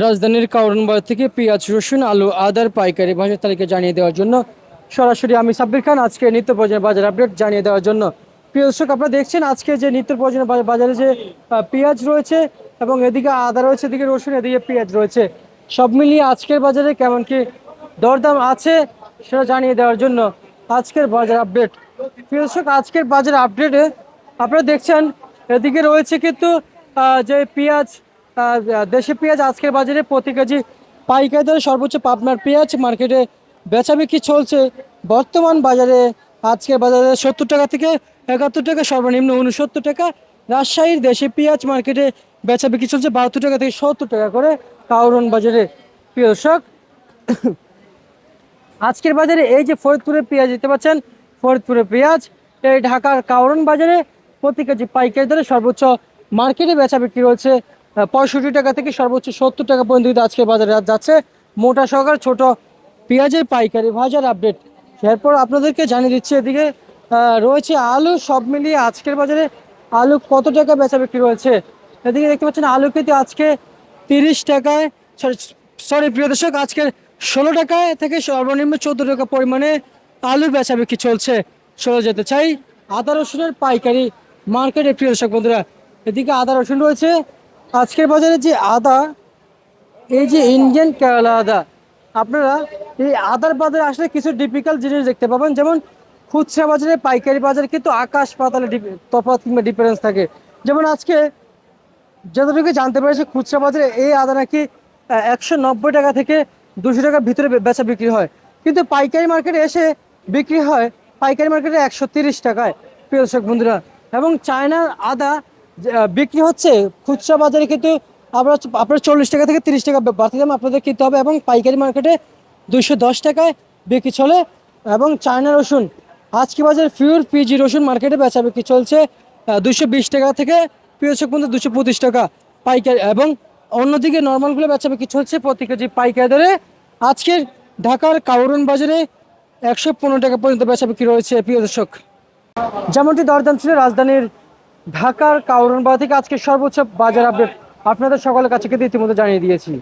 রাজধানীর কারণবাজার থেকে পেঁয়াজ, রসুন, আলু, আদার পাইকারি বাজার তালিকা জানিয়ে দেওয়ার জন্য সরাসরি আমি সাব্বির খান। আজকে নিত্য প্রয়োজনীয় বাজার আপডেট জানিয়ে দেওয়ার জন্য। প্রিয় দর্শক, আপনারা দেখছেন আজকে যে নিত্য প্রয়োজনীয় বাজারে যে পেঁয়াজ রয়েছে এবং এদিকে আদা রয়েছে, এদিকে রসুন, এদিকে পেঁয়াজ রয়েছে। সব মিলিয়ে আজকের বাজারে কেমন কি দরদাম আছে সেটা জানিয়ে দেওয়ার জন্য আজকের বাজার আপডেট প্রিয় দর্শক, আজকের বাজার আপডেটে আপনারা দেখছেন এদিকে রয়েছে কিন্তু যে পেঁয়াজ দেশি পেঁয়াজ আজকের বাজারে প্রতি কেজি পাইকারি দরে সর্বোচ্চ পাবনার পেঁয়াজ মার্কেটে বেচা বিক্রি চলছে। বর্তমান বাজারে আজকের বাজারে সত্তর টাকা থেকে একাত্তর টাকা, সর্বনিম্ন উনসত্তর টাকা। রাজশাহীর দেশি পেঁয়াজ মার্কেটে বেচা বিক্রি চলছে বাহাত্তর টাকা থেকে সত্তর টাকা করে কাউরন বাজারে। প্রিয় আজকের বাজারে এই যে ফরিদপুরের পেঁয়াজ দিতে পাচ্ছেন ফরিদপুরের পেঁয়াজ, এই ঢাকার কাউরন বাজারে প্রতি কেজি পাইকারি দরে সর্বোচ্চ মার্কেটে বেচা বিক্রি রয়েছে পঁয়ষট্টি টাকা থেকে সর্বোচ্চ সত্তর টাকা পর্যন্ত কিন্তু আজকের বাজারে যাচ্ছে। মোটা সহকার ছোট পেঁয়াজের পাইকারি বাজার আপডেট। এরপর আপনাদেরকে জানিয়ে দিচ্ছি এদিকে রয়েছে আলু, সব মিলিয়ে আজকের বাজারে আলু কত টাকা বেচা বিক্রি রয়েছে এদিকে দেখতে পাচ্ছেন, আলু কিন্তু আজকে তিরিশ টাকায় সরি, প্রিয় দর্শক, আজকের ষোলো টাকায় থেকে সর্বনিম্ন চোদ্দ টাকা পরিমাণে আলুর বেচা বিক্রি চলছে। চলে যেতে চাই আদা রসুনের পাইকারি মার্কেটে, প্রিয় দর্শক বন্ধুরা। এদিকে আদা রসুন রয়েছে আজকের বাজারে যে আদা, এই যে ইন্ডিয়ান কেরালা আদা, আপনারা এই আদার বাজারে আসলে কিছু ডিফিকাল্ট জিনিস দেখতে পাবেন। যেমন খুচরা বাজারে, পাইকারি বাজারে কিন্তু আকাশ পাতালে তফাৎ কিংবা ডিফারেন্স থাকে। যেমন আজকে যতটুকু জানতে পেরেছি, খুচরা বাজারে এই আদা নাকি একশো নব্বই টাকা থেকে দুশো টাকার ভিতরে বেচা বিক্রি হয়। কিন্তু পাইকারি মার্কেটে এসে বিক্রি হয়, পাইকারি মার্কেটে একশো তিরিশ টাকায়, প্রিয় দর্শক বন্ধুরা। এবং চায়নার আদা বিক্রি হচ্ছে, খুচরা বাজারে কিন্তু আপনার আপনার চল্লিশ টাকা থেকে তিরিশ টাকা বাড়তি দাম আপনাদের কিনতে হবে এবং পাইকারি মার্কেটে দুশো দশ টাকায় বিক্রি চলে এবং চায়না রসুন। আজকে বাজারে ফিউর পিজি রসুন মার্কেটে বেচা বিক্রি চলছে দুশো বিশ টাকা থেকে পিওসক পর্যন্ত দুশো পঁচিশ টাকা পাইকারি এবং অন্যদিকে নর্মালগুলো বেচা বিক্রি চলছে প্রতি কেজি পাইকারি দরে। আজকের ঢাকার কাউরন বাজারে একশো পনেরো টাকা পর্যন্ত বেচা বিক্রি রয়েছে, প্রিয় দর্শক। যেমনটি দরদাম ছিল, রাজধানীর ঢাকার কাউরন বাজার থেকে আজকে সর্বোচ্চ বাজার আপডেট। আপনাদের সকলের কাছে কিন্তু ইতিমধ্যে জানিয়ে দিয়েছি।